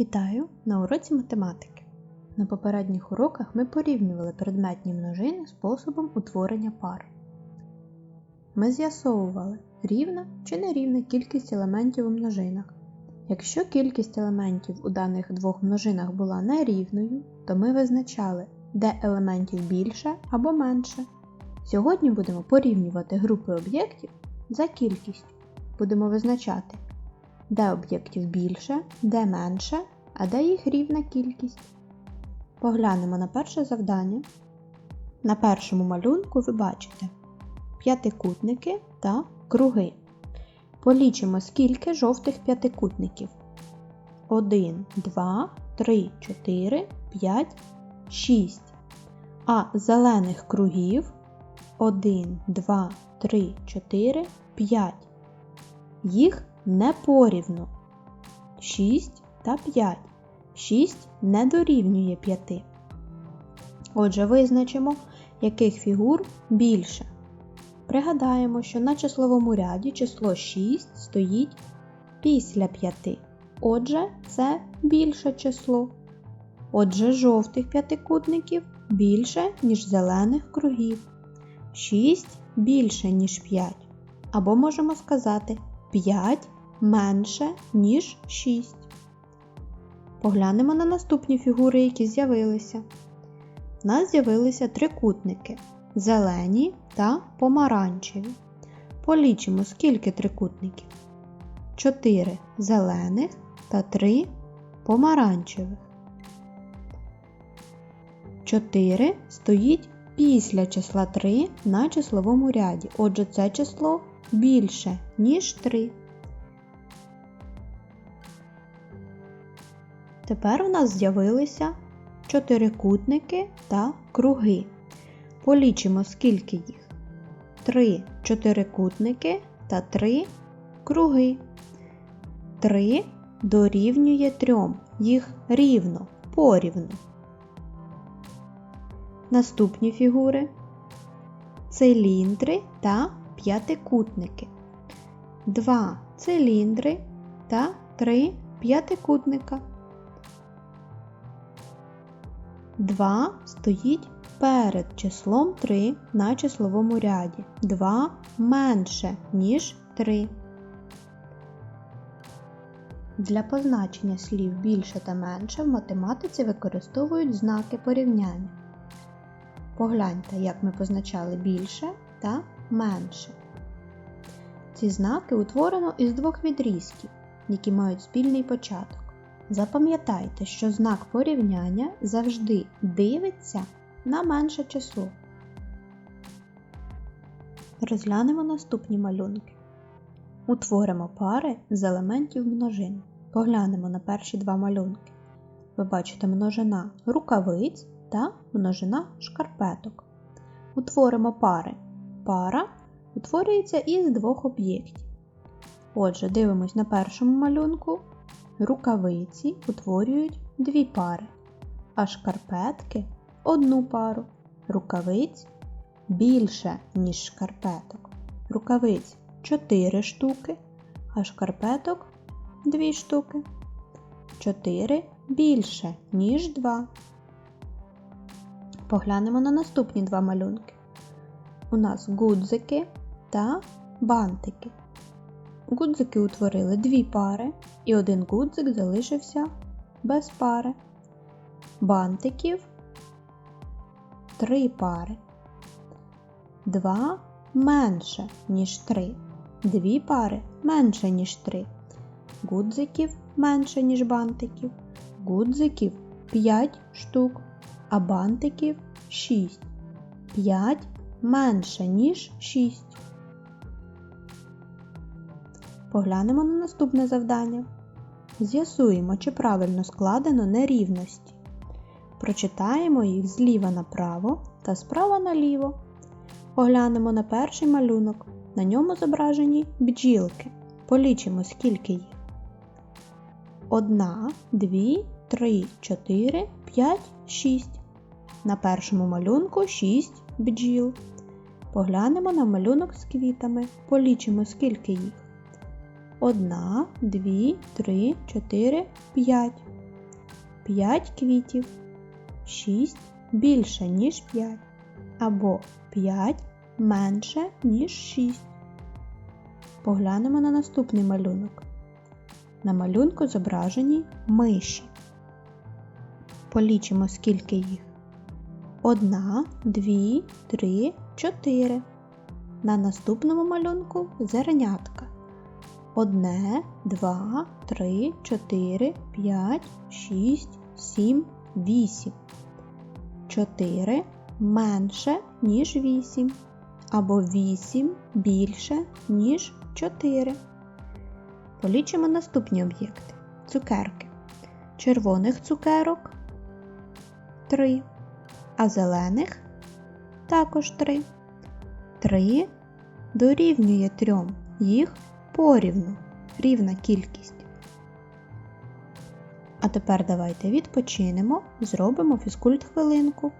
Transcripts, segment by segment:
Вітаю на уроці математики. На попередніх уроках ми порівнювали предметні множини способом утворення пар. Ми з'ясовували, рівна чи нерівна кількість елементів у множинах. Якщо кількість елементів у даних двох множинах була нерівною, то ми визначали, де елементів більше або менше. Сьогодні будемо порівнювати групи об'єктів за кількістю. Будемо визначати, де об'єктів більше, де менше, а де їх рівна кількість. Поглянемо на перше завдання. На першому малюнку ви бачите п'ятикутники та круги. Полічимо, скільки жовтих п'ятикутників. 1, 2, 3, 4, 5, 6. А зелених кругів 1, 2, 3, 4, 5. Їх не порівну. 6 та 5. 6 не дорівнює 5. Отже, визначимо, яких фігур більше. Пригадаємо, що на числовому ряді число 6 стоїть після 5. Отже, це більше число. Отже, жовтих п'ятикутників більше, ніж зелених кругів. 6 більше, ніж 5. Або можемо сказати 5 менше, ніж 6. Поглянемо на наступні фігури, які з'явилися. У нас з'явилися трикутники зелені та помаранчеві. Полічимо, скільки трикутників. 4 зелених та 3 помаранчевих. 4 стоїть після числа 3 на числовому ряді. Отже, це число більше, ніж 3. Тепер у нас з'явилися чотирикутники та круги. Полічимо, скільки їх. 3 чотирикутники та 3 круги. 3 дорівнює 3. Їх рівно, порівну. Наступні фігури циліндри та п'ятикутники. 2 циліндри та 3 п'ятикутника. 2 стоїть перед числом 3 на числовому ряді. 2 менше, ніж 3. Для позначення слів більше та менше в математиці використовують знаки порівняння. Погляньте, як ми позначали більше та менше. Ці знаки утворено із двох відрізків, які мають спільний початок. Запам'ятайте, що знак порівняння завжди дивиться на менше число. Розглянемо наступні малюнки. Утворимо пари з елементів множин. Поглянемо на перші два малюнки. Ви бачите множина рукавиць та множина шкарпеток. Утворимо пари. Пара утворюється із двох об'єктів. Отже, дивимось на першому малюнку. Рукавиці утворюють дві пари, а шкарпетки одну пару. Рукавиць більше, ніж шкарпеток. Рукавиць 4 штуки, а шкарпеток 2 штуки. 4 більше, ніж 2. Поглянемо на наступні два малюнки. У нас гудзики та бантики. Гудзики утворили дві пари, і один гудзик залишився без пари. Бантиків три пари. Два менше, ніж три. Дві пари менше, ніж три. Гудзиків менше, ніж бантиків. Гудзиків 5 штук, а бантиків 6. 5 менше, ніж 6. Поглянемо на наступне завдання. З'ясуємо, чи правильно складено нерівності. Прочитаємо їх зліва направо та справа наліво. Поглянемо на перший малюнок. На ньому зображені бджілки. Полічимо, скільки їх. Одна, дві, три, чотири, п'ять, шість. На першому малюнку 6 бджіл. Поглянемо на малюнок з квітами. Полічимо, скільки їх. Одна, дві, три, чотири, п'ять. 5 квітів. 6 більше, ніж 5. Або 5 менше, ніж 6. Поглянемо на наступний малюнок. На малюнку зображені миші. Полічимо, скільки їх. Одна, дві, три, чотири. На наступному малюнку зернятка. Одне, два, три, чотири, п'ять, шість, сім, вісім. Чотири менше, ніж вісім. Або вісім більше, ніж чотири. Полічимо наступні об'єкти. Цукерки. Червоних цукерок 3, а зелених також 3. 3 дорівнює 3, їх порівну, рівна кількість. А тепер давайте відпочинемо, зробимо фізкульт хвилинку.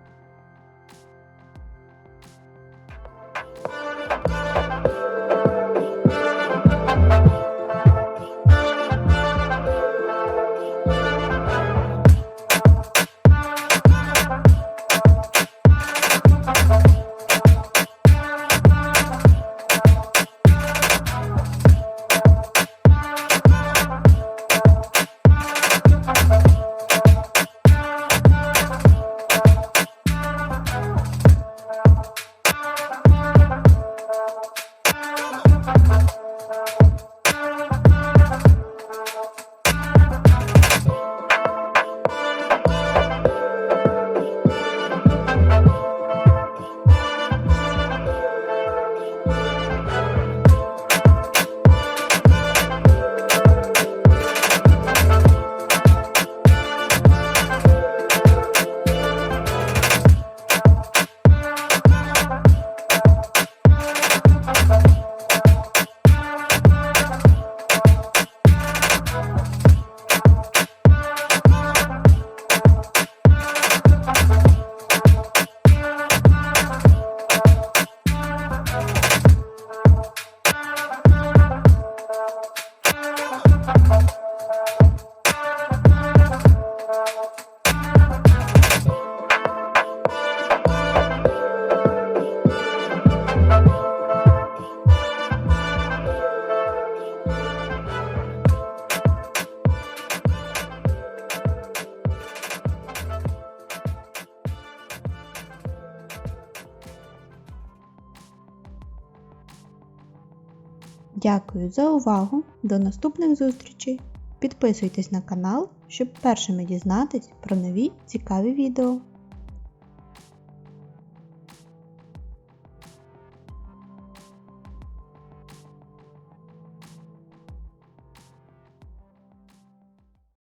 Дякую за увагу! До наступних зустрічей! Підписуйтесь на канал, щоб першими дізнатись про нові цікаві відео.